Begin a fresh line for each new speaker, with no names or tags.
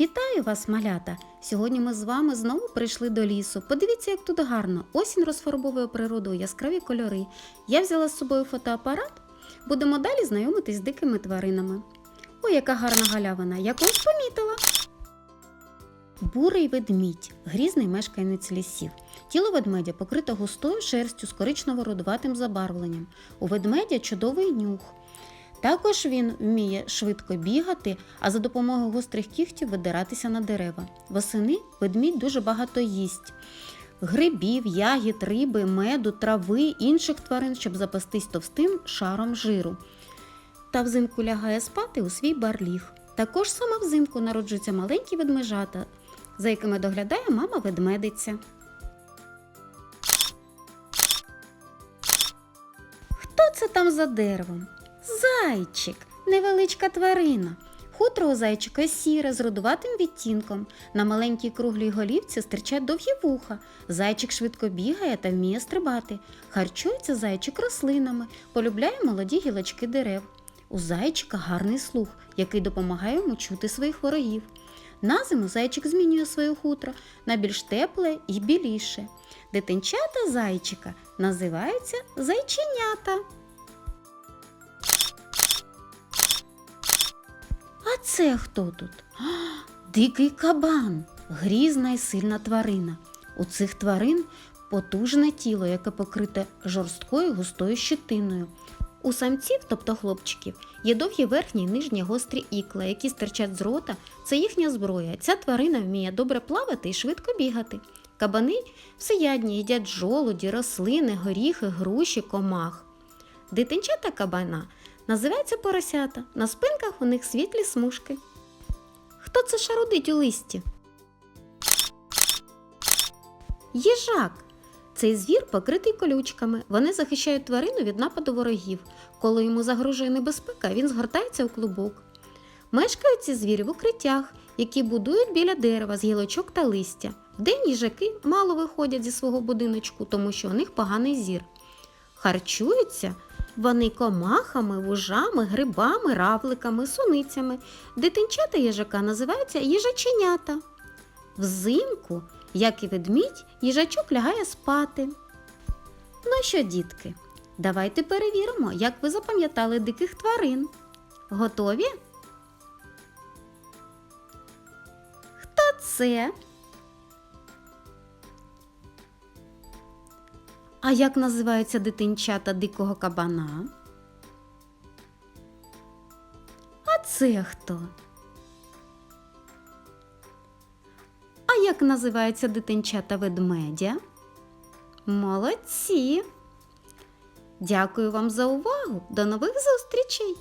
Вітаю вас, малята! Сьогодні ми з вами знову прийшли до лісу. Подивіться, як тут гарно. Осінь розфарбовує природу яскраві кольори. Я взяла з собою фотоапарат. Будемо далі знайомитись з дикими тваринами. Ой, яка гарна галявина! Я когось помітила. Бурий ведмідь грізний мешканець лісів. Тіло ведмедя покрите густою шерстю з коричнево-рудуватим забарвленням. У ведмедя чудовий нюх. Також він вміє швидко бігати, а за допомогою гострих кігтів видиратися на дерева. Восени ведмідь дуже багато їсть грибів, ягід, риби, меду, трави, інших тварин, щоб запастись товстим шаром жиру. Та взимку лягає спати у свій барліг. Також саме взимку народжуються маленькі ведмежата, за якими доглядає мама ведмедиця. Хто це там за деревом? Зайчик, невеличка тварина. Хутро у зайчика сіре з рудуватим відтінком. На маленькій круглій голівці стирчать довгі вуха. Зайчик швидко бігає та вміє стрибати. Харчується зайчик рослинами, полюбляє молоді гілочки дерев. У зайчика гарний слух, який допомагає йому чути своїх ворогів. На зиму зайчик змінює своє хутро на більш тепле і біліше. Дитинчата зайчика називаються зайченята. А це хто тут? Дикий кабан, грізна і сильна тварина. У цих тварин потужне тіло, яке покрите жорсткою густою щитиною. У самців, тобто хлопчиків, є довгі верхні і нижні гострі ікла, які стирчать з рота. Це їхня зброя. Ця тварина вміє добре плавати і швидко бігати. Кабани всеядні їдять жолуді, рослини, горіхи, груші, комах. Дитинчата кабана називаються поросята. На спинках у них світлі смужки. Хто це шарудить у листі? Їжак. Цей звір покритий колючками. Вони захищають тварину від нападу ворогів. Коли йому загрожує небезпека, він згортається у клубок. Мешкають ці звірі в укриттях, які будують біля дерева з гілочок та листя. Вдень їжаки мало виходять зі свого будиночку, тому що у них поганий зір. Харчуються вони комахами, вужами, грибами, равликами, суницями. Дитинчата їжака називаються їжаченята. Взимку, як і ведмідь, їжачок лягає спати. Ну що, дітки, давайте перевіримо, як ви запам'ятали диких тварин. Готові? Хто це? А як називаються дитинчата дикого кабана? А це хто? А як називаються дитинчата ведмедя? Молодці! Дякую вам за увагу! До нових зустрічей!